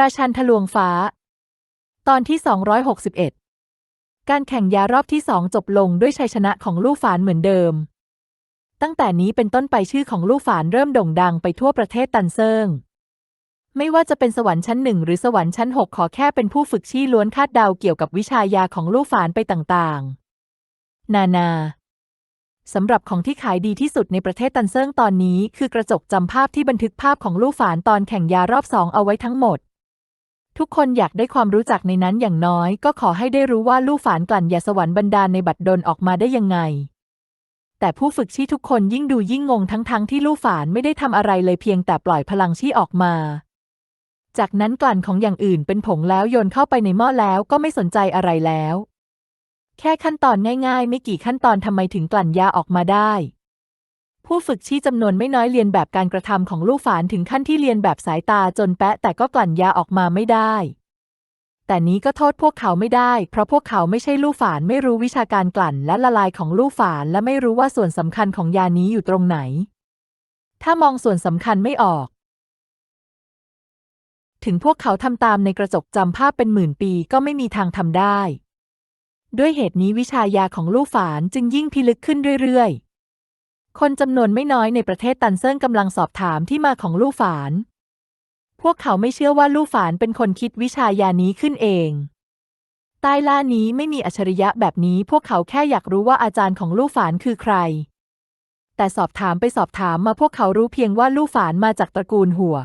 ราชันทะลวงฟ้า ตอนที่ 261 การแข่งยารอบที่สองจบลงด้วยชัยชนะของลู่ฝานเหมือนเดิม ตั้งแต่นี้เป็นต้นไปชื่อของลู่ฝานเริ่มโด่งดังไปทั่วประเทศตันเซิง ไม่ว่าจะเป็นสวรรค์ชั้นหนึ่งหรือสวรรค์ชั้นหกขอแค่เป็นผู้ฝึกชี้ล้วนคาดเดาเกี่ยวกับวิชายาของลู่ฝานไปต่างๆ นานาสำหรับของที่ขายดีที่สุดในประเทศตันเซิงตอนนี้คือกระจกจำภาพที่บันทึกภาพของลู่ฝานตอนแข่งยารอบสองเอาไว้ทั้งหมด ทุกคนอยากได้ความรู้จักในนั้นอย่างน้อย ก็ขอให้ได้รู้ว่าลู่ฝานกลั่นยาสวรรค์บันดาในบัตรดลออกมาได้ยังไง แต่ผู้ฝึกชี้ทุกคนยิ่งดูยิ่งงงทั้งๆทที่ลู่ฝานไม่ได้ทำอะไรเลยเพียงแต่ปล่อยพลังชี้ออกมา จากนั้นกลั่นของอย่างอื่นเป็นผงแล้วโยนเข้าไปในหม้อแล้วก็ไม่สนใจอะไรแล้ว แค่ขั้นตอนง่ายๆ ไม่กี่ขั้นตอนทำไมถึงกลั่นยาออกมาได้ ผู้ฝึกชี้จำนวนไม่น้อยเรียนแบบการกระทำของลูกฝานถึงขั้นที่เรียนแบบสายตาจนแปะแต่ก็กลั่นยาออกมาไม่ได้ แต่นี้ก็โทษพวกเขาไม่ได้ เพราะพวกเขาไม่ใช่ลูกฝานไม่รู้วิชาการกลั่นและละลายของลูกฝานและไม่รู้ว่าส่วนสำคัญของยานี้อยู่ตรงไหน ถ้ามองส่วนสำคัญไม่ออก ถึงพวกเขาทำตามในกระจกจำภาพเป็นหมื่นปีก็ไม่มีทางทำได้ ด้วยเหตุนี้วิชายาของลู่ฝานจึงยิ่งพิลึกขึ้นเรื่อยๆ คนจำนวนไม่น้อยในประเทศตันเซิงกำลังสอบถามที่มาของลู่ฝาน พวกเขาไม่เชื่อว่าลู่ฝานเป็นคนคิดวิชายานี้ขึ้นเอง ใต้ล่านี้ไม่มีอัจฉริยะแบบนี้ พวกเขาแค่อยากรู้ว่าอาจารย์ของลู่ฝานคือใคร แต่สอบถามไปสอบถามมาพวกเขารู้เพียงว่าลู่ฝานมาจากตระกูลหัว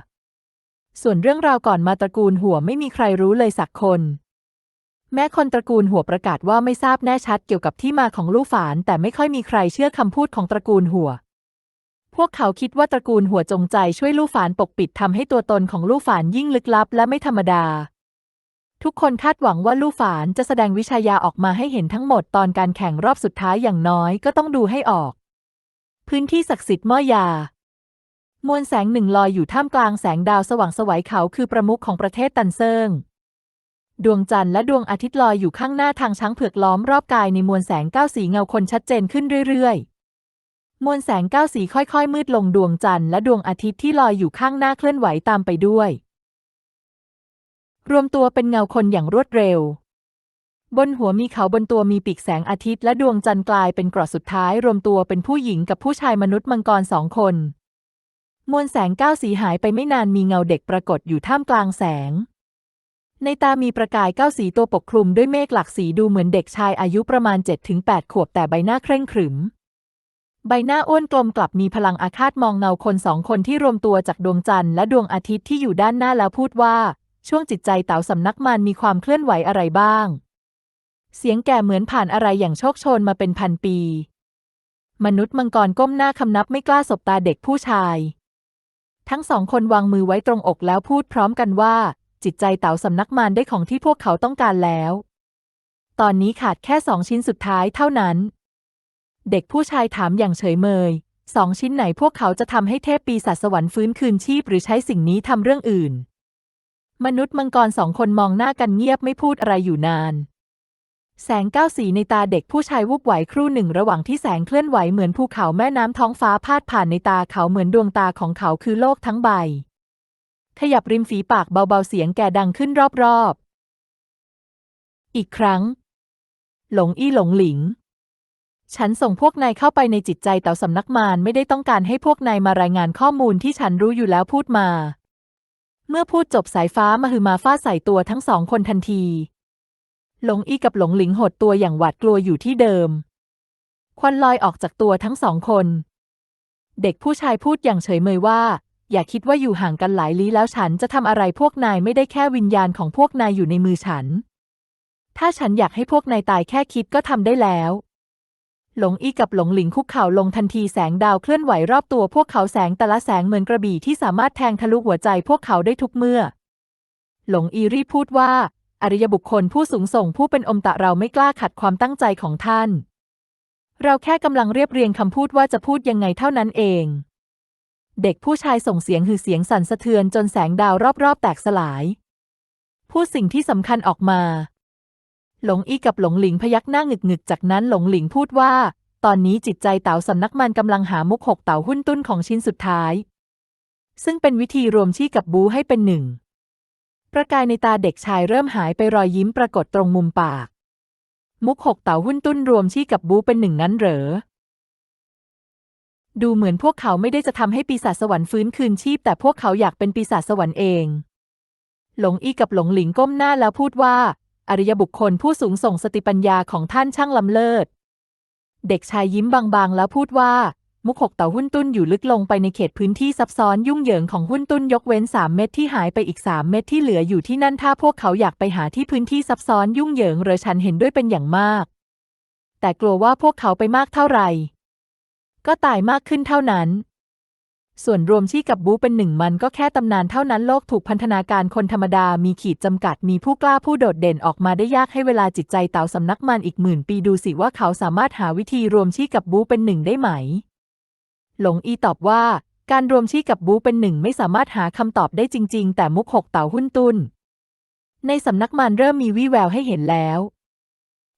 ส่วนเรื่องราวก่อนมาตระกูลหัวไม่มีใครรู้เลยสักคน แม้คนตระกูลหัวประกาศว่าไม่ทราบแน่ชัดเกี่ยวกับที่มาของลู่ฝาน แต่ไม่ค่อยมีใครเชื่อคำพูดของตระกูลหัว พวกเขาคิดว่าตระกูลหัวจงใจช่วยลู่ฝานปกปิดทำให้ตัวตนของลู่ฝานยิ่งลึกลับและไม่ธรรมดา ทุกคนคาดหวังว่าลู่ฝานจะแสดงวิชายาออกมาให้เห็นทั้งหมดตอนการแข่งรอบสุดท้ายอย่างน้อยก็ต้องดูให้ออก พื้นที่ศักดิ์สิทธิ์ม่อยามวลแสงหนึ่งลอยอยู่ท่ามกลางแสงดาวสว่างสวัยเขาคือประมุขของประเทศตันเซิง ดวงจันทร์และดวงอาทิตย์ลอยอยู่ข้างหน้าทางช้างเผือกล้อมรอบกายในมวลแสงเก้าสีเงาคนชัดเจนขึ้นเรื่อยๆ มวลแสงเก้าสีค่อยๆ มืดลงดวงจันทร์และดวงอาทิตย์ที่ลอยอยู่ข้างหน้าเคลื่อนไหวตามไปด้วย รวมตัวเป็นเงาคนอย่างรวดเร็ว บนหัวมีเขาบนตัวมีปีกแสงอาทิตย์และดวงจันทร์กลายเป็นกราะสุดท้าย รวมตัวเป็นผู้หญิงกับผู้ชายมนุษย์มังกรสองคน มวลแสงเก้าสีหายไปไม่นานมีเงาเด็กปรากฏอยู่ท่ามกลางแสง ในตามีประกายเก้าสีตัวปกคลุมด้วยเมฆหลักสีดูเหมือนเด็กชายอายุประมาณ 7-8 ขวบแต่ใบหน้าเคร่งขรึม ใบหน้าอ้วนกลมกลับมีพลังอาฆาตมองเงาคนสองคนที่รวมตัวจากดวงจันทร์และดวงอาทิตย์ที่อยู่ด้านหน้าแล้วพูดว่า ช่วงจิตใจเต๋าสำนักมันมีความเคลื่อนไหวอะไรบ้าง เสียงแก่เหมือนผ่านอะไรอย่างโชคโชนมาเป็นพันปี มนุษย์มังกรก้มหน้าคำนับไม่กล้าสบตาเด็กผู้ชาย ทั้งสองคนวางมือไว้ตรงอกแล้วพูดพร้อมกันว่า จิตใจเต๋าสำนักมารได้ของที่พวกเขาต้องการแล้ว ตอนนี้ขาดแค่สองชิ้นสุดท้ายเท่านั้น เด็กผู้ชายถามอย่างเฉยเมย สองชิ้นไหนพวกเขาจะทำให้เทพปีศาจสวรรค์ฟื้นคืนชีพหรือใช้สิ่งนี้ทำเรื่องอื่น มนุษย์มังกรสองคนมองหน้ากันเงียบไม่พูดอะไรอยู่นานแสงก้าวสีในตาเด็กผู้ชายวูบไหวครู่หนึ่งระหว่างที่แสงเคลื่อนไหวเหมือนภูเขาแม่น้ำท้องฟ้าพาดผ่านในตาเขาเหมือนดวงตาของเขาคือโลกทั้งใบ ขยับริมฝีปากเบาๆเสียงแก่ดังขึ้นรอบๆ อีกครั้ง หลงอี้หลงหลิง ฉันส่งพวกนายเข้าไปในจิตใจเต่าสำนักมารไม่ได้ต้องการให้พวกนายมารายงานข้อมูลที่ฉันรู้อยู่แล้วพูดมา เมื่อพูดจบสายฟ้ามาฮือมาฟาดใส่ตัวทั้งสองคนทันที หลงอี้กับหลงหลิงหดตัวอย่างหวาดกลัวอยู่ที่เดิม ควันลอยออกจากตัวทั้งสองคนเด็กผู้ชายพูดอย่างเฉยเมยว่า อย่าคิดว่าอยู่ห่างกันหลายลี้แล้วฉันจะทำอะไรพวกนายไม่ได้แค่วิญญาณของพวกนายอยู่ในมือฉัน ถ้าฉันอยากให้พวกนายตายแค่คิดก็ทำได้แล้ว หลงอี้กับหลงหลิงคุกเข่าลงทันทีแสงดาวเคลื่อนไหวรอบตัวพวกเขาแสงแต่ละแสงเหมือนกระบี่ที่สามารถแทงทะลุหัวใจพวกเขาได้ทุกเมื่อ หลงอีรีพูดว่า อริยบุคคลผู้สูงส่งผู้เป็นอมตะเราไม่กล้าขัดความตั้งใจของท่าน เราแค่กำลังเรียบเรียงคำพูดว่าจะพูดยังไงเท่านั้นเอง เด็กผู้ชายส่งเสียงหือเสียงสั่นสะเทือนจนแสงดาวรอบๆ แตกสลาย พูดสิ่งที่สำคัญออกมา หลงอี้กับหลงหลิงพยักหน้าหงึกๆจากนั้นหลงหลิงพูดว่า ตอนนี้จิตใจเต๋าสำนักมันกำลังหามุกหกเต๋าหุ้นตุ้นของชิ้นสุดท้าย ซึ่งเป็นวิธีรวมชี่กับบูให้เป็นหนึ่ง ประกายในตาเด็กชายเริ่มหายไปรอยยิ้มปรากฏตรงมุมปาก มุกหกเต่าหุ้นตุ้นรวมชี่กับบูเป็นหนึ่งนั้นเหรอ ดูเหมือนพวกเขาไม่ได้จะทำให้ปีศาจสวรรค์ฟื้นคืนชีพ แต่พวกเขาอยากเป็นปีศาจสวรรค์เอง หลงอีกับหลงหลิงก้มหน้าแล้วพูดว่า อริยบุคคลผู้สูงส่งสติปัญญาของท่านช่างล้ำเลิศ เด็กชายยิ้มบางๆ แล้วพูดว่า มุกหกเต่าหุ้นตุ้นอยู่ลึกลงไปในเขตพื้นที่ซับซ้อนยุ่งเหยิงของหุ้นตุ้นยกเว้นสามเม็ดที่หายไปอีกสามเม็ดที่เหลืออยู่ที่นั่นถ้าพวกเขาอยากไปหาที่พื้นที่ซับซ้อนยุ่งเหยิงเรอฉันเห็นด้วยเป็นอย่างมาก แต่กลัวว่าพวกเขาไปมากเท่าไหร่ ก็ตายมากขึ้นเท่านั้น ส่วนรวมชี่กับบูเป็นหนึ่งมันก็แค่ตำนานเท่านั้นโลกถูกพันธนาการคนธรรมดามีขีดจำกัดมีผู้กล้าผู้โดดเด่นออกมาได้ยากให้เวลาจิตใจเต่าสำนักมันอีกหมื่นปีดูสิว่าเขาสามารถหาวิธีรวมชี่กับบูเป็นหนึ่งได้ไหม หลงอีตอบว่า การรวมชี่กับบูเป็นหนึ่งไม่สามารถหาคำตอบได้จริง ๆ แต่มุกหกเต่าหุ้นตุนในสำนักมันเริ่มมีวี่แววให้เห็นแล้ว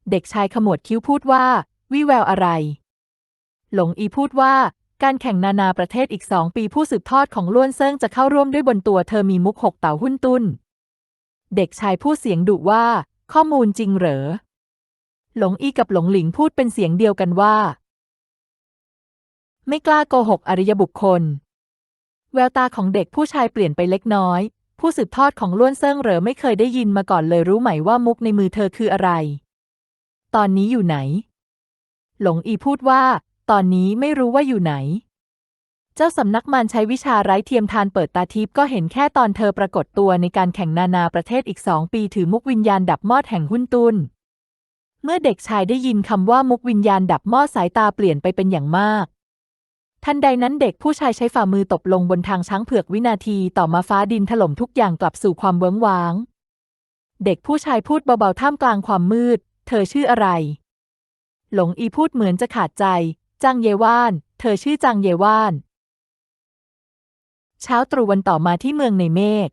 เด็กชายขมวดคิ้วพูดว่า วี่แววอะไร หลงอีพูดว่า การแข่งนานาประเทศอีกสองปีผู้สืบทอดของล้วนเซิงจะเข้าร่วมด้วยบนตัวเธอมีมุกหกเต่าหุ้นตุนเด็กชายพูดเสียงดุว่า ข้อมูลจริงเหรอ หลงอีกับหลงหลิงพูดเป็นเสียงเดียวกันว่า ไม่กล้าโกหกอริยบุคคล แววตาของเด็กผู้ชายเปลี่ยนไปเล็กน้อย ผู้สืบทอดของล้วนเซิงเหรอไม่เคยได้ยินมาก่อนเลยรู้ไหมว่ามุกในมือเธอคืออะไร ตอนนี้อยู่ไหน หลงอีพูดว่า ตอนนี้ไม่รู้ว่าอยู่ไหน เจ้าสำนักมันใช้วิชาไร้เทียมทานเปิดตาทิพย์ก็เห็นแค่ตอนเธอปรากฏตัวในการแข่งนานาประเทศอีกสองปีถือมุกวิญญาณดับมอดแห่งหุ้นตุนเมื่อเด็กชายได้ยินคำว่ามุกวิญญาณดับมอดสายตาเปลี่ยนไปเป็นอย่างมากทันใดนั้นเด็กผู้ชายใช้ฝ่ามือตบลงบนทางช้างเผือกวินาทีต่อมาฟ้าดินถล่มทุกอย่างกลับสู่ความเวิ้งว้าง เด็กผู้ชายพูดเบาๆท่ามกลางความมืด เธอชื่ออะไร หลงอีพูดเหมือนจะขาดใจ จางเยว่าน เธอชื่อจางเยว่าน เช้าตรู่วันต่อมาที่เมืองในเมฆ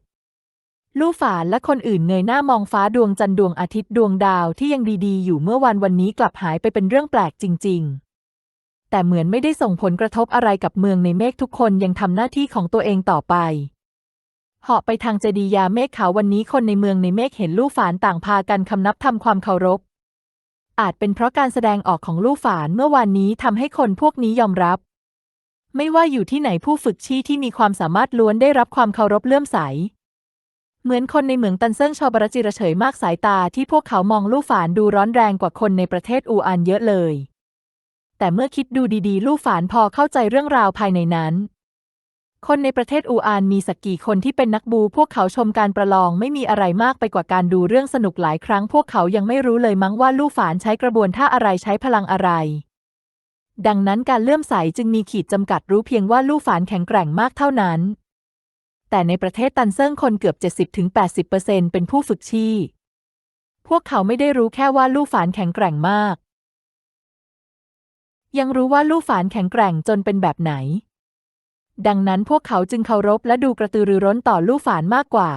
ลู่ฝานและคนอื่นเงยหน้ามองฟ้าดวงจันทร์ดวงอาทิตย์ดวงดาวที่ยังดีๆ อยู่เมื่อวันวันนี้กลับหายไปเป็นเรื่องแปลกจริง ๆ แต่เหมือนไม่ได้ส่งผลกระทบอะไรกับเมืองในเมฆทุกคนยังทำหน้าที่ของตัวเองต่อไปเหาะไปทางเจดียาเมฆขาววันนี้คนในเมืองในเมฆเห็นลู่ฝานต่างพากันคำนับทำความเคารพ อาจเป็นเพราะการแสดงออกของลู่ฝานเมื่อวานนี้ทำให้คนพวกนี้ยอมรับ ไม่ว่าอยู่ที่ไหนผู้ฝึกชี้ที่มีความสามารถล้วนได้รับความเคารพเลื่อมใส เหมือนคนในเหมืองตันเซิงชอบรจิระเฉยมากสายตาที่พวกเขามองลู่ฝานดูร้อนแรงกว่าคนในประเทศอูอานเยอะเลย แต่เมื่อคิดดูดีๆ ลู่ฝานพอเข้าใจเรื่องราวภายในนั้น คนในประเทศอูอานมีสักกี่คนที่เป็นนักบู พวกเขาชมการประลองไม่มีอะไรมากไปกว่าการดูเรื่องสนุกหลายครั้ง พวกเขายังไม่รู้เลยมั้งว่าลู่ฝานใช้กระบวนท่าอะไรใช้พลังอะไร ดังนั้นการเลื่อมใสจึงมีขีดจำกัดรู้เพียงว่าลู่ฝานแข็งแกร่งมากเท่านั้น แต่ในประเทศตันเซิงคนเกือบ 70-80%เป็นผู้ฝึกชีพวกเขาไม่ได้รู้แค่ว่าลู่ฝานแข็งแกร่งมาก ยังรู้ว่าลู่ฝานแข็งแกร่งจนเป็นแบบไหน ดังนั้นพวกเขาจึงเคารพและดูกระตือรือร้นต่อลู่ฝานมากกว่า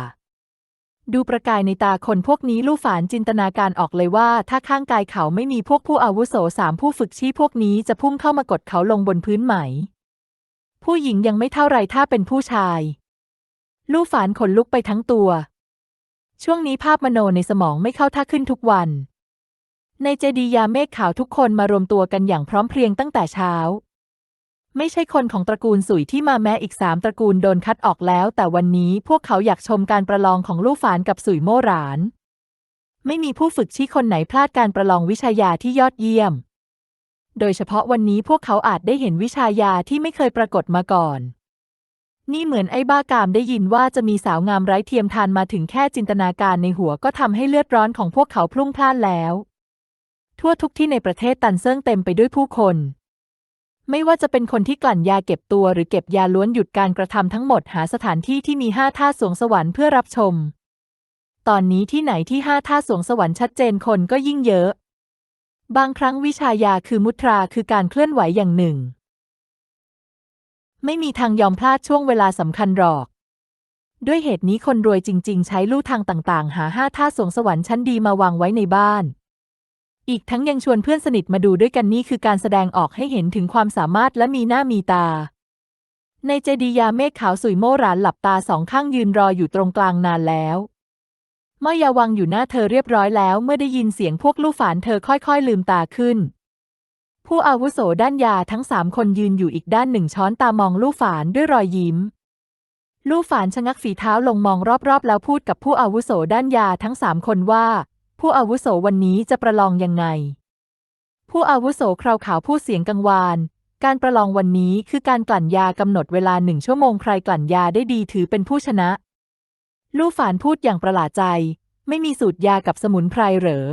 ดูประกายในตาคนพวกนี้ลู่ฝานจินตนาการออกเลยว่า ถ้าข้างกายเขาไม่มีพวกผู้อาวุโสสามผู้ฝึกชีพพวกนี้จะพุ่งเข้ามากดเขาลงบนพื้นไหม ผู้หญิงยังไม่เท่าไรถ้าเป็นผู้ชาย ลู่ฝานขนลุกไปทั้งตัว ช่วงนี้ภาพมโนในสมองไม่เข้าท่าขึ้นทุกวัน ในเจดียาเมฆขาวทุกคนมารวมตัวกันอย่างพร้อมเพรียงตั้งแต่เช้า ไม่ใช่คนของตระกูลสุยที่มาแม้อีกสามตระกูลโดนคัดออกแล้ว แต่วันนี้พวกเขาอยากชมการประลองของลู่ฝานกับสุยโม่หราน ไม่มีผู้ฝึกชี้คนไหนพลาดการประลองวิชายาที่ยอดเยี่ยม โดยเฉพาะวันนี้พวกเขาอาจได้เห็นวิชายาที่ไม่เคยปรากฏมาก่อน นี่เหมือนไอ้บ้ากามได้ยินว่าจะมีสาวงามไร้เทียมทานมาถึงแค่จินตนาการในหัวก็ทำให้เลือดร้อนของพวกเขาพลุ่งพล่านแล้ว ทั่วทุกที่ในประเทศตันเซิงเต็มไปด้วยผู้คน ไม่ว่าจะเป็นคนที่กลั่นยาเก็บตัวหรือเก็บยาล้วนหยุดการกระทำทั้งหมดหาสถานที่ที่มีห้าท่าสวงสวรรค์เพื่อรับชม ตอนนี้ที่ไหนที่ห้าท่าสวงสวรรค์ชัดเจนคนก็ยิ่งเยอะ บางครั้งวิชายาคือมุตราคือการเคลื่อนไหวอย่างหนึ่ง ไม่มีทางยอมพลาดช่วงเวลาสำคัญหรอกด้วยเหตุนี้คนรวยจริง ๆ ใช้ลู่ทางต่าง ๆ หาห้าท่าสวงสวรรค์ชั้นดีมาวางไว้ในบ้าน อีกทั้งยังชวนเพื่อนสนิทมาดูด้วยกันนี่คือการแสดงออกให้เห็นถึงความสามารถและมีหน้ามีตา ในเจดียาเมฆขาวสุยโมรานหลับตาสองข้างยืนรออยู่ตรงกลางนานแล้วม่อยาวางอยู่หน้าเธอเรียบร้อยแล้วเมื่อได้ยินเสียงพวกลู่ฝานเธอค่อยๆลืมตาขึ้น ผู้อาวุโสด้านยาทั้งสามคนยืนอยู่อีกด้านหนึ่งช้อนตามองลู่ฝานด้วยรอยยิ้ม ลู่ฝานชะงักฝีเท้าลงมองรอบๆ แล้วพูดกับผู้อาวุโสด้านยาทั้งสามคนว่า ผู้อาวุโสวันนี้จะประลองยังไง ผู้อาวุโสคราวขาวพูดเสียงกังวาน การประลองวันนี้คือการกลั่นยากำหนดเวลาหนึ่งชั่วโมงใครกลั่นยาได้ดีถือเป็นผู้ชนะ ลู่ฝานพูดอย่างประหลาดใจ ไม่มีสูตรยากับสมุนไพรเหรอ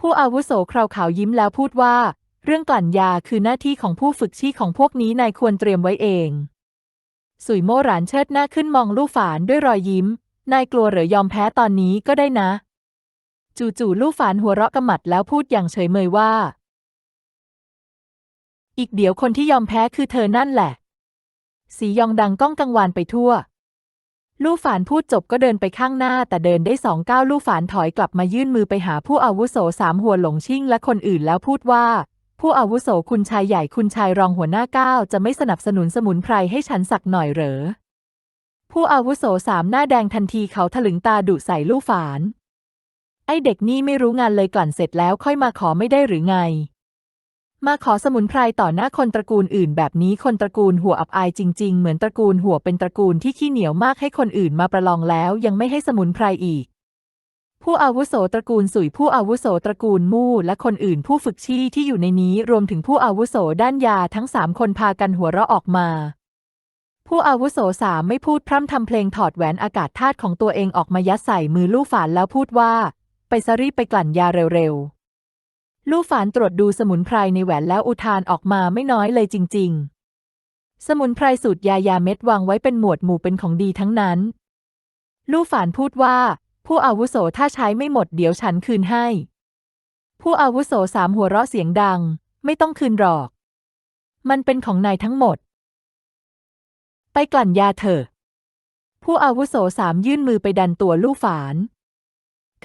ผู้อาวุโสคราวขาวยิ้มแล้วพูดว่า เรื่องกลั่นยาคือหน้าที่ของผู้ฝึกชีของพวกนี้นายควรเตรียมไว้เอง สุยโมหรานเชิดหน้าขึ้นมองลู่ฝานด้วยรอยยิ้ม นายกลัวเหรอยอมแพ้ตอนนี้ก็ได้นะ จู่ๆลู่ฝานหัวเราะกำมัดแล้วพูดอย่างเฉยเมยว่า อีกเดี๋ยวคนที่ยอมแพ้คือเธอนั่นแหละ สียองดังก้องกังวานไปทั่ว ลู่ฝานพูดจบก็เดินไปข้างหน้า แต่เดินได้สองก้าวลู่ฝานถอยกลับมายื่นมือไปหาผู้อาวุโสสามหัวหลงชิ่งและคนอื่นแล้วพูดว่า ผู้อาวุโสคุณชายใหญ่คุณชายรองหัวหน้าก้าวจะไม่สนับสนุนสมุนไพรให้ฉันสักหน่อยเหรอผู้อาวุโสสามหน้าแดงทันทีเขาถลึงตาดุใส่ลู่ฝาน เด็กนี่ไม่รู้งานเลยกลั่นเสร็จแล้วค่อยมาขอไม่ได้หรือไง มาขอสมุนไพรต่อหน้าคนตระกูลอื่น แบบนี้คนตระกูลหัวอับอายจริง ๆ เหมือนตระกูลหัวเป็นตระกูลที่ขี้เหนียวมากให้คนอื่นมาประลองแล้วยังไม่ให้สมุนไพรอีกผู้อาวุโสตระกูลสุยผู้อาวุโสตระกูลมู่และคนอื่นผู้ฝึกชี่ที่อยู่ในนี้รวมถึงผู้อาวุโสด้านยาทั้งสามคนพากันหัวเราะออกมา ผู้อาวุโสสามไม่พูดพร่ำทำเพลงถอดแหวนอากาศธาตุของตัวเองออกมายัดใส่มือลู่ฝานแล้วพูดว่า ไปซะรีบไปกลั่นยาเร็วๆ ลู่ฝานตรวจดูสมุนไพรในแหวนแล้วอุทานออกมาไม่น้อยเลยจริง ๆ สมุนไพรสูตรยายาเม็ดวางไว้เป็นหมวดหมู่เป็นของดีทั้งนั้น ลู่ฝานพูดว่า ผู้อาวุโสถ้าใช้ไม่หมดเดี๋ยวฉันคืนให้ ผู้อาวุโสสามหัวเราะเสียงดัง ไม่ต้องคืนหรอก มันเป็นของนายทั้งหมด ไปกลั่นยาเถอะผู้อาวุโสสามยื่นมือไปดันตัวลู่ฝาน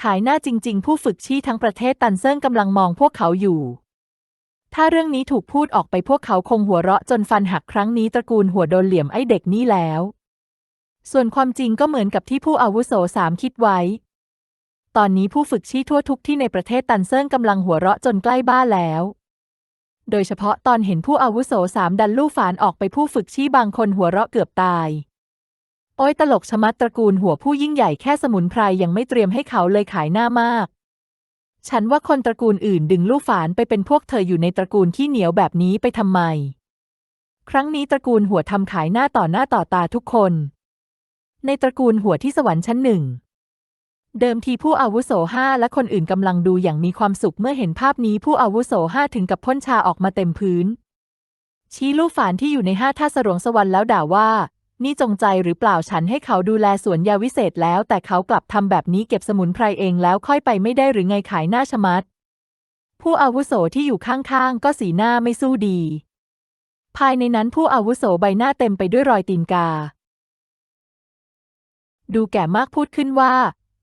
ขายหน้าจริง ๆ ผู้ฝึกชี่ทั้งประเทศตันเซิงกำลังมองพวกเขาอยู่ ถ้าเรื่องนี้ถูกพูดออกไปพวกเขาคงหัวเราะจนฟันหักครั้งนี้ตระกูลหัวโดนเหลี่ยมไอ้เด็กนี่แล้ว ส่วนความจริงก็เหมือนกับที่ผู้อาวุโสสามคิดไว้ ตอนนี้ผู้ฝึกชี่ทั่วทุกที่ในประเทศตันเซิงกำลังหัวเราะจนใกล้บ้าแล้วโดยเฉพาะตอนเห็นผู้อาวุโสสามดันลู่ฝานออกไปผู้ฝึกชี่บางคนหัวเราะเกือบตาย โอ้ยตลกชะมัดตระกูลหัวผู้ยิ่งใหญ่แค่สมุนไพรยังไม่เตรียมให้เขาเลยขายหน้ามาก ฉันว่าคนตระกูลอื่นดึงลู่ฝานไปเป็นพวกเธออยู่ในตระกูลขี้เหนียวแบบนี้ไปทำไม ครั้งนี้ตระกูลหัวทำขายหน้าต่อหน้าต่อตาทุกคน ในตระกูลหัวที่สวรรค์ชั้นหนึ่ง เดิมทีผู้อาวุโสห้าและคนอื่นกำลังดูอย่างมีความสุขเมื่อเห็นภาพนี้ผู้อาวุโสห้าถึงกับพ่นชาออกมาเต็มพื้นชี้ลูกฝานที่อยู่ในห้าท่าสรวงสวรรค์แล้วด่าว่า นี่จงใจหรือเปล่าฉันให้เขาดูแลสวนยาวิเศษแล้ว แต่เขากลับทำแบบนี้เก็บสมุนไพรเองแล้วค่อยไปไม่ได้หรือไงขายหน้าชะมัด ผู้อาวุโสที่อยู่ข้างๆ ก็สีหน้าไม่สู้ดี ภายในนั้นผู้อาวุโสใบหน้าเต็มไปด้วยรอยตีนกา ดูแก่มากพูดขึ้นว่า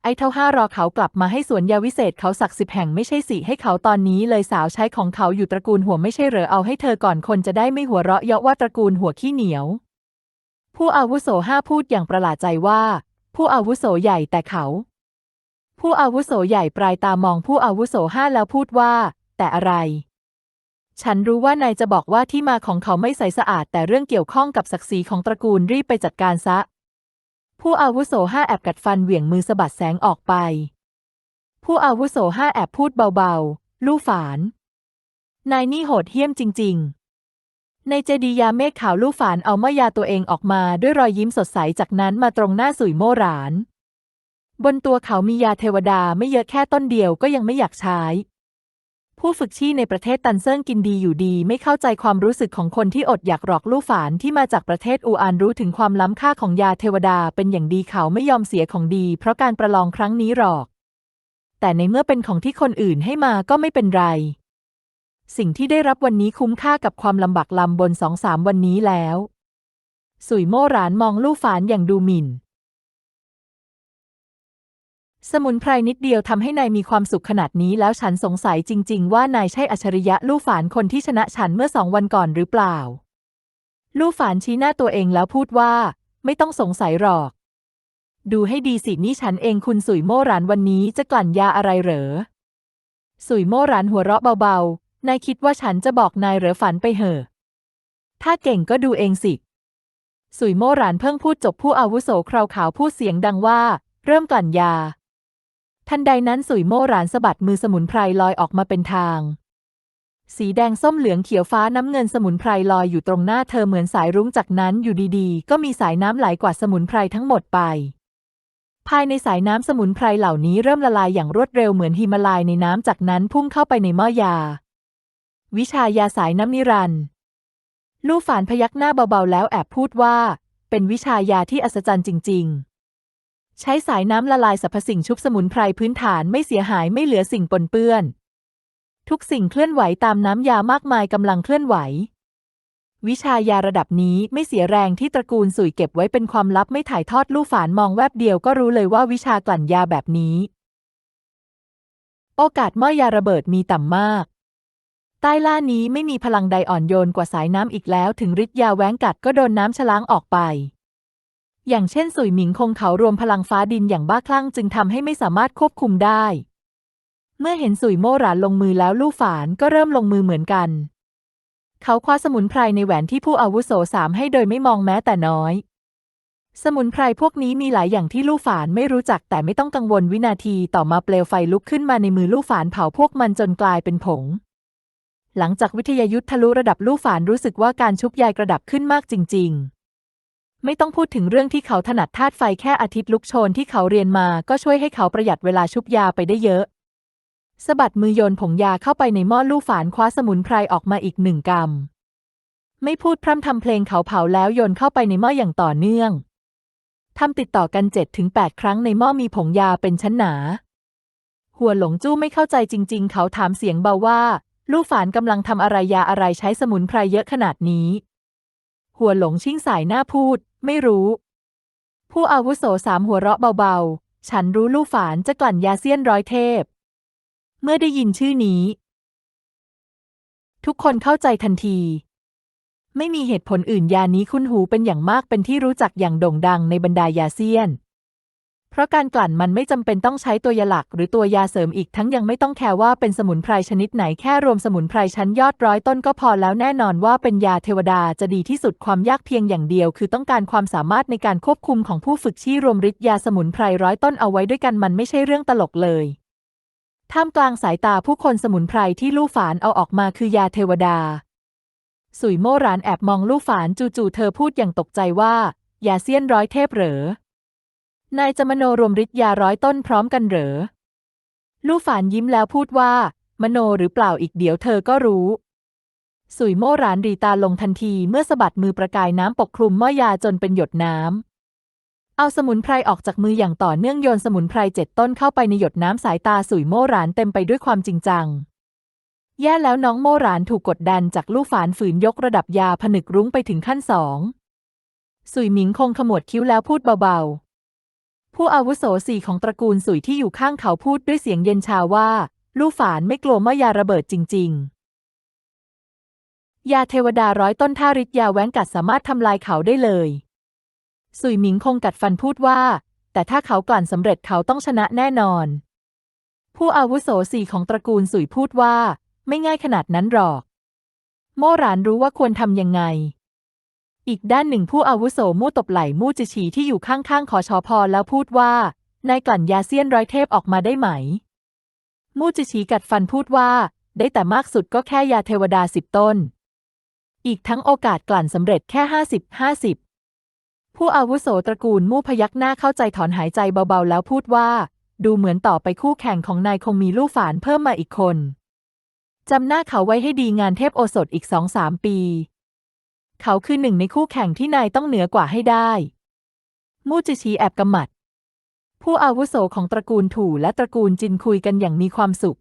ไอ้เท่าห้ารอเขากลับมาให้สวนยาวิเศษเขาสักสิบแห่งไม่ใช่สิให้เขาตอนนี้เลยสาวใช้ของเขาอยู่ตระกูลหัวไม่ใช่เหรอเอาให้เธอก่อนคนจะได้ไม่หัวเราะเยาะว่าตระกูลหัวขี้เหนียว ผู้อาวุโสห้าพูดอย่างประหลาดใจว่า ผู้อาวุโสใหญ่แต่เขา ผู้อาวุโสใหญ่ปลายตามองผู้อาวุโสห้าแล้วพูดว่า แต่อะไร ฉันรู้ว่านายจะบอกว่าที่มาของเขาไม่ใสสะอาด แต่เรื่องเกี่ยวข้องกับศักดิ์ศรีของตระกูลรีบไปจัดการซะ ผู้อาวุโสห้าแอบกัดฟันเหวี่ยงมือสะบัดแสงออกไป ผู้อาวุโสห้าแอบพูดเบาๆ ลู่ฝาน นายนี่โหดเหี้ยมจริง ๆ ในเจดียาเมฆขาวลู่ฝานเอามายาตัวเองออกมาด้วยรอยยิ้มสดใสจากนั้นมาตรงหน้าสุยโมหราน บนตัวเขามียาเทวดาไม่เยอะแค่ต้นเดียวก็ยังไม่อยากใช้ ผู้ฝึกชี่ในประเทศตันเซิงกินดีอยู่ดีไม่เข้าใจความรู้สึกของคนที่อดอยากหลอกลู่ฝานที่มาจากประเทศอูอานรู้ถึงความล้ำค่าของยาเทวดาเป็นอย่างดีเขาไม่ยอมเสียของดี เพราะการประลองครั้งนี้หรอก แต่ในเมื่อเป็นของที่คนอื่นให้มาก็ไม่เป็นไร สิ่งที่ได้รับวันนี้คุ้มค่ากับความลำบากลำบนสองสามวันนี้แล้ว สุยโม่หรานมองลู่ฝานอย่างดูหมิ่น สมุนไพรนิดเดียวทำให้นายมีความสุขขนาดนี้แล้วฉันสงสัยจริง ๆ ว่านายใช่อัจฉริยะลู่ฝานคนที่ชนะฉันเมื่อสองวันก่อนหรือเปล่า ลู่ฝานชี้หน้าตัวเองแล้วพูดว่า ไม่ต้องสงสัยหรอก ดูให้ดีสินี่ฉันเองคุณสุยโม่หรานวันนี้จะกลั่นยาอะไรเหรอสุยโม่หรานหัวเราะเบาๆ นายคิดว่าฉันจะบอกนายหรือฝันไปเหอะ ถ้าเก่งก็ดูเองสิ สุยโม่หรานเพิ่งพูดจบผู้อาวุโสคราวขาวพูดเสียงดังว่า เริ่มกลั่นยา ทันใดนั้นสุยโม่หรานสะบัดมือสมุนไพรลอยออกมาเป็นทาง สีแดงส้มเหลืองเขียวฟ้าน้ำเงินสมุนไพรลอยอยู่ตรงหน้าเธอเหมือนสายรุ้งจากนั้นอยู่ดีๆ ก็มีสายน้ำไหลกว่าสมุนไพรทั้งหมดไปภายในสายน้ำสมุนไพรเหล่านี้เริ่มละลายอย่างรวดเร็วเหมือนหิมาลายในน้ำจากนั้นพุ่งเข้าไปในหม้อยา วิชายาสายน้ำนิรันดร์ลู่ฝานพยักหน้าเบาๆแล้วแอบพูดว่า เป็นวิชายาที่อัศจรรย์จริง ๆ ใช้สายน้ำละลายสรรพสิ่งชุบสมุนไพรพื้นฐานไม่เสียหายไม่เหลือสิ่งปนเปื้อน ทุกสิ่งเคลื่อนไหวตามน้ำยามากมายกำลังเคลื่อนไหว วิชายาระดับนี้ไม่เสียแรงที่ตระกูลสุยเก็บไว้เป็นความลับไม่ถ่ายทอดลู่ฝานมองแวบเดียวก็รู้เลยว่าวิชากลั่นยาแบบนี้ โอกาสม้อยาระเบิดมีต่ำมาก ใต้ล่านี้ไม่มีพลังใดอ่อนโยนกว่าสายน้ำอีกแล้ว ถึงฤทธิ์ยาแว้งกัดก็โดนน้ำฉล้างออกไป อย่างเช่นสุยหมิงคงเขารวมพลังฟ้าดินอย่างบ้าคลั่งจึงทำให้ไม่สามารถควบคุมได้ เมื่อเห็นสุยโม่หรานลงมือแล้วลู่ฝานก็เริ่มลงมือเหมือนกัน เขาคว้าสมุนไพรในแหวนที่ผู้อาวุโสสามให้โดยไม่มองแม้แต่น้อยสมุนไพรพวกนี้มีหลายอย่างที่ลู่ฝานไม่รู้จักแต่ไม่ต้องกังวลวินาทีต่อมาเปลวไฟลุกขึ้นมาในมือลู่ฝานเผาพวกมันจนกลายเป็นผง หลังจากวิทยายุทธทะลุระดับลู่ฝานรู้สึกว่าการชุบยายกระดับขึ้นมากจริง ๆ ไม่ต้องพูดถึงเรื่องที่เขาถนัดธาตุไฟแค่อาทิตย์ลุกโชนที่เขาเรียนมาก็ช่วยให้เขาประหยัดเวลาชุบยาไปได้เยอะสะบัดมือโยนผงยาเข้าไปในหม้อลู่ฝานคว้าสมุนไพรออกมาอีกหนึ่งกำไม่พูดพร่ำทำเพลงเขาเผาแล้วโยนเข้าไปในหม้ออย่างต่อเนื่องทำติดต่อกันเจ็ดถึงแปดครั้งในหม้อมีผงยาเป็นชั้นหนา หัวหลงจู้ไม่เข้าใจจริง ๆ เขาถามเสียงเบาว่า ลู่ฝานกำลังทำอะไรยาอะไรใช้สมุนไพรเยอะขนาดนี้ หัวหลงชิ่งสายหน้าพูด ไม่รู้ ผู้อาวุโสสามหัวเราะเบาๆ ฉันรู้ลู่ฝานจะกลั่นยาเซียนร้อยเทพ เมื่อได้ยินชื่อนี้ ทุกคนเข้าใจทันที ไม่มีเหตุผลอื่นยานี้คุ้นหูเป็นอย่างมากเป็นที่รู้จักอย่างโด่งดังในบรรดายาเซียน เพราะการกลั่นมันไม่จำเป็นต้องใช้ตัวยาหลัก หรือตัวยาเสริมอีกทั้งยังไม่ต้องแคร์ว่าเป็นสมุนไพรชนิดไหนแค่รวมสมุนไพรชั้นยอดร้อยต้นก็พอแล้วแน่นอนว่าเป็นยาเทวดาจะดีที่สุดความยากเพียงอย่างเดียว คือต้องการความสามารถในการควบคุมของผู้ฝึกชี่รวมฤทธิ์ยาสมุนไพรร้อยต้นเอาไว้ด้วยกันมันไม่ใช่เรื่องตลกเลยท่ามกลางสายตาผู้คนสมุนไพรที่ลู่ฝานเอาออกมาคือยาเทวดา สุยโม่รานแอบมองลู่ฝานจู่ๆเธอพูดอย่างตกใจว่า ยาเซียนร้อยเทพเหรอ นายจะมโนรวมฤทธิ์ยาร้อยต้นพร้อมกันเหรอ ลู่ฝานยิ้มแล้วพูดว่า มโนหรือเปล่าอีกเดี๋ยวเธอก็รู้ สุยโม่รานรีตาลงทันทีเมื่อสะบัดมือประกายน้ำปกคลุมหม้อยาจนเป็นหยดน้ำเอาสมุนไพรออกจากมืออย่างต่อเนื่องโยนสมุนไพรเจ็ดต้นเข้าไปในหยดน้ำสายตาสุยโม่รานเต็มไปด้วยความจริงจัง แย่แล้วน้องโม่รานถูกกดดันจากลู่ฝานฝืนยกระดับยาผนึกรุ้งไปถึงขั้นสอง สุยหมิงคงขมวดคิ้วแล้วพูดเบาๆ ผู้อาวุโสสี่ของตระกูลสุยที่อยู่ข้างเขาพูดด้วยเสียงเย็นชาว่า ลู่ฝานไม่กลัวเมื่อยาระเบิดจริง ๆ ยาเทวดาร้อยต้นท่าฤทธิ์ยาแว้งกัดสามารถทำลายเขาได้เลย สุยหมิงคงกัดฟันพูดว่า แต่ถ้าเขากลั่นสำเร็จเขาต้องชนะแน่นอน ผู้อาวุโสสี่ของตระกูลสุยพูดว่า ไม่ง่ายขนาดนั้นหรอก โม่หรานรู้ว่าควรทำยังไง อีกด้านหนึ่งผู้อาวุโสมู่ตบไหล่มู่จิฉีที่อยู่ข้างๆขอชอพอแล้วพูดว่า นายกลั่นยาเซียนร้อยเทพออกมาได้ไหม มู่จิฉีกัดฟันพูดว่า ได้แต่มากสุดก็แค่ยาเทวดาสิบต้น อีกทั้งโอกาสกลั่นสำเร็จแค่ห้าสิบห้าสิบผู้อาวุโสตระกูลมู่พยักหน้าเข้าใจถอนหายใจเบาๆ แล้วพูดว่า ดูเหมือนต่อไปคู่แข่งของนายคงมีลู่ฝานเพิ่มมาอีกคนจำหน้าเขาไว้ให้ดีงานเทพโอสถอีกสองสามปี เขาคือหนึ่งในคู่แข่งที่นายต้องเหนือกว่าให้ได้ มูจิชีแอบกำหมัด ผู้อาวุโสของตระกูลถูและตระกูลจินคุยกันอย่างมีความสุข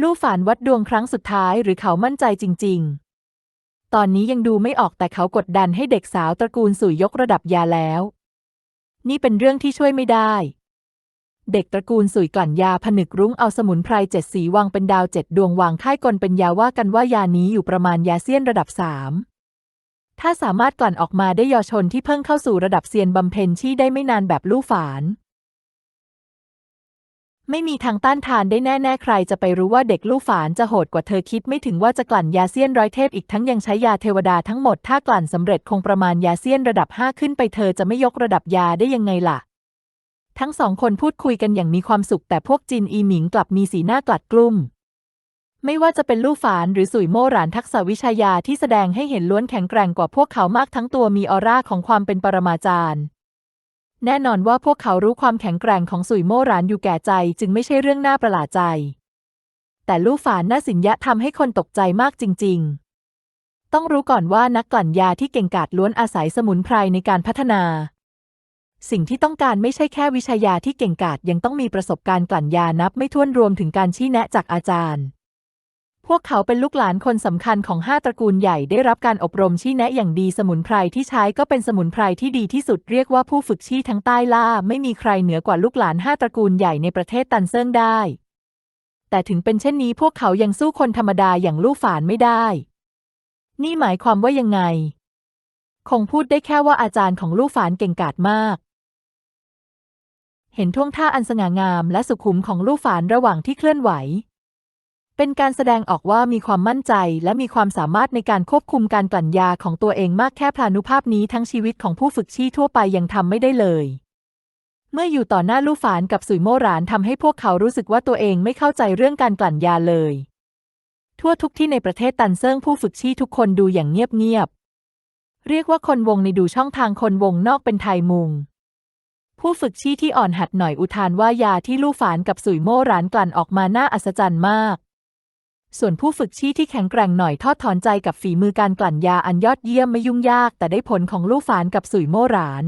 ลู่ฝานวัดดวงครั้งสุดท้ายหรือเขามั่นใจจริง ๆ ตอนนี้ยังดูไม่ออกแต่เขากดดันให้เด็กสาวตระกูลสุยยกระดับยาแล้ว นี่เป็นเรื่องที่ช่วยไม่ได้เด็กตระกูลสุยกลั่นยาผนึกรุ้งเอาสมุนไพรเจ็ดสีวางเป็นดาวเจ็ดดวงวางค่ายกลเป็นยาว่ากันว่ายานี้อยู่ประมาณยาเซียนระดับสาม ถ้าสามารถกลั่นออกมาได้ยาวชนที่เพิ่งเข้าสู่ระดับเซียนบำเพ็ญชี่ได้ไม่นานแบบลู่ฝาน ไม่มีทางต้านทานได้แน่ๆใครจะไปรู้ว่าเด็กลู่ฝานจะโหดกว่าเธอคิดไม่ถึงว่าจะกลั่นยาเซียนร้อยเทพอีกทั้งยังใช้ยาเทวดาทั้งหมดถ้ากลั่นสำเร็จคงประมาณยาเซียนระดับห้าขึ้นไปเธอจะไม่ยกระดับยาได้ยังไงล่ะทั้งสองคนพูดคุยกันอย่างมีความสุขแต่พวกจินอีหมิงกลับมีสีหน้ากลัดกลุ้ม ไม่ว่าจะเป็นลู่ฝานหรือสุยโม่หรานทักษวิชายาที่แสดงให้เห็นล้วนแข็งแกร่งกว่าพวกเขามากทั้งตัวมีออร่าของความเป็นปรมาจารย์แน่นอนว่าพวกเขารู้ความแข็งแกร่งของสุยโม่หรานอยู่แก่ใจจึงไม่ใช่เรื่องน่าประหลาดใจ แต่ลู่ฝานน่าสินยะทำให้คนตกใจมากจริง ๆ ต้องรู้ก่อนว่านักกลั่นยาที่เก่งกาจล้วนอาศัยสมุนไพรในการพัฒนา สิ่งที่ต้องการไม่ใช่แค่วิชายาที่เก่งกาจยังต้องมีประสบการณ์กลั่นยานับไม่ถ้วนรวมถึงการชี้แนะจากอาจารย์ พวกเขาเป็นลูกหลานคนสำคัญของห้าตระกูลใหญ่ได้รับการอบรมชี้แนะอย่างดีสมุนไพรที่ใช้ก็เป็นสมุนไพรที่ดีที่สุดเรียกว่าผู้ฝึกชี้ทั้งใต้ล่า ไม่มีใครเหนือกว่าลูกหลานห้าตระกูลใหญ่ในประเทศตันเซิงได้ แต่ถึงเป็นเช่นนี้พวกเขายังสู้คนธรรมดาอย่างลู่ฝานไม่ได้ นี่หมายความว่ายังไง คงพูดได้แค่ว่าอาจารย์ของลู่ฝานเก่งกาจมากเห็นท่วงท่าอันสง่างามและสุขุมของลู่ฝานระหว่างที่เคลื่อนไหว เป็นการแสดงออกว่ามีความมั่นใจ และมีความสามารถในการควบคุมการกลั่นยาของตัวเองมากแค่พลานุภาพนี้ทั้งชีวิตของผู้ฝึกชี้ทั่วไปยังทำไม่ได้เลย เมื่ออยู่ต่อหน้าลู่ฝานกับสุยโมหรานทำให้พวกเขารู้สึกว่าตัวเองไม่เข้าใจเรื่องการกลั่นยาเลย ทั่วทุกที่ในประเทศตันเซิงผู้ฝึกชี้ทุกคนดูอย่างเงียบๆเรียกว่าคนวงในดูช่องทางคนวงนอกเป็นไทยมุงผู้ฝึกชี้ที่อ่อนหัดหน่อยอุทานว่ายาที่ลู่ฝานกับสุยโม่หรานกลั่นออกมาน่าอัศจรรย์มาก ส่วนผู้ฝึกชี้ที่แข็งแกร่งหน่อยทอดถอนใจกับฝีมือการกลั่นยาอันยอดเยี่ยมไม่ยุ่งยาก แต่ได้ผลของลู่ฝานกับสุยโม่หราน